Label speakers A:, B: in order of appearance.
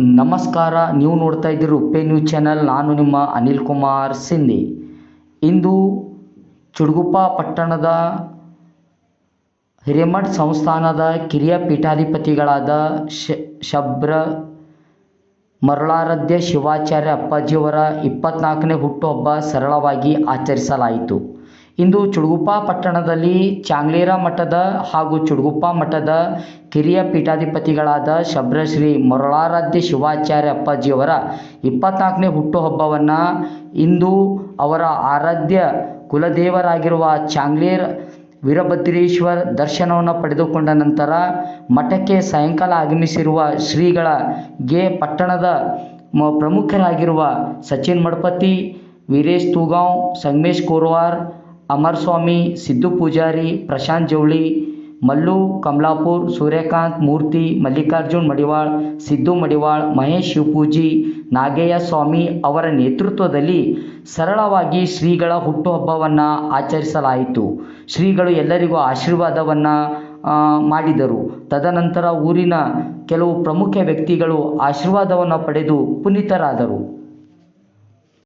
A: ನಮಸ್ಕಾರ, ನೀವು ನೋಡ್ತಾ ಇದ್ದೀರಿ ಉಪ್ಪೆ ನ್ಯೂಸ್ ಚಾನಲ್. ನಾನು ನಿಮ್ಮ ಅನಿಲ್ ಕುಮಾರ್ ಸಿಂಧಿ. ಇಂದು ಚುಡುಗುಪ್ಪ ಪಟ್ಟಣದ ಹಿರೇಮಠ್ ಸಂಸ್ಥಾನದ ಕಿರಿಯ ಪೀಠಾಧಿಪತಿಗಳಾದ ಶಬ್ರ ಮರುಳಾರಾಧ್ಯ ಶಿವಾಚಾರ್ಯ ಅಪ್ಪಾಜಿಯವರ ಇಪ್ಪತ್ನಾಲ್ಕನೇ ಹುಟ್ಟುಹಬ್ಬ ಸರಳವಾಗಿ ಆಚರಿಸಲಾಯಿತು. ಇಂದು ಚುಡುಗುಪ್ಪ ಪಟ್ಟಣದಲ್ಲಿ ಚಾಂಗ್ಲೇರ ಮಠದ ಹಾಗೂ ಚುಡುಗುಪ್ಪ ಮಠದ ಕಿರಿಯ ಪೀಠಾಧಿಪತಿಗಳಾದ ಶಬ್ರಶ್ರೀ ಮರುಳಾರಾಧ್ಯ ಶಿವಾಚಾರ್ಯ ಅಪ್ಪಾಜಿಯವರ ಇಪ್ಪತ್ನಾಲ್ಕನೇ ಹುಟ್ಟುಹಬ್ಬವನ್ನು ಇಂದು ಅವರ ಆರಾಧ್ಯ ಕುಲದೇವರಾಗಿರುವ ಚಾಂಗ್ಲೇರ್ ವೀರಭದ್ರೇಶ್ವರ ದರ್ಶನವನ್ನು ಪಡೆದುಕೊಂಡ ನಂತರ ಮಠಕ್ಕೆ ಸಾಯಂಕಾಲ ಆಗಮಿಸಿರುವ ಶ್ರೀಗಳಿಗೆ ಪಟ್ಟಣದ ಪ್ರಮುಖರಾಗಿರುವ ಸಚಿನ್ ಮಡಪತಿ, ವೀರೇಶ್ ತೂಗಾಂವ್, ಸಂಗಮೇಶ್ ಕೋರ್ವಾರ್ ಅಮರ್ ಸ್ವಾಮಿ ಸಿದ್ದು ಪೂಜಾರಿ, ಪ್ರಶಾಂತ್ ಜವಳಿ ಮಲ್ಲು, ಕಮಲಾಪುರ್, ಸೂರ್ಯಕಾಂತ್, ಮೂರ್ತಿ, ಮಲ್ಲಿಕಾರ್ಜುನ್ ಮಡಿವಾಳ್, ಸಿದ್ದು ಮಡಿವಾಳ್, ಮಹೇಶ್ ಶಿವಪೂಜಿ ನಾಗಯ್ಯ ಸ್ವಾಮಿ ಅವರ ನೇತೃತ್ವದಲ್ಲಿ ಸರಳವಾಗಿ ಶ್ರೀಗಳ ಹುಟ್ಟುಹಬ್ಬವನ್ನು ಆಚರಿಸಲಾಯಿತು. ಶ್ರೀಗಳು ಎಲ್ಲರಿಗೂ ಆಶೀರ್ವಾದವನ್ನು ಮಾಡಿದರು. ತದನಂತರ ಊರಿನ ಕೆಲವು ಪ್ರಮುಖ ವ್ಯಕ್ತಿಗಳು ಆಶೀರ್ವಾದವನ್ನು ಪಡೆದು ಪುನೀತರಾದರು.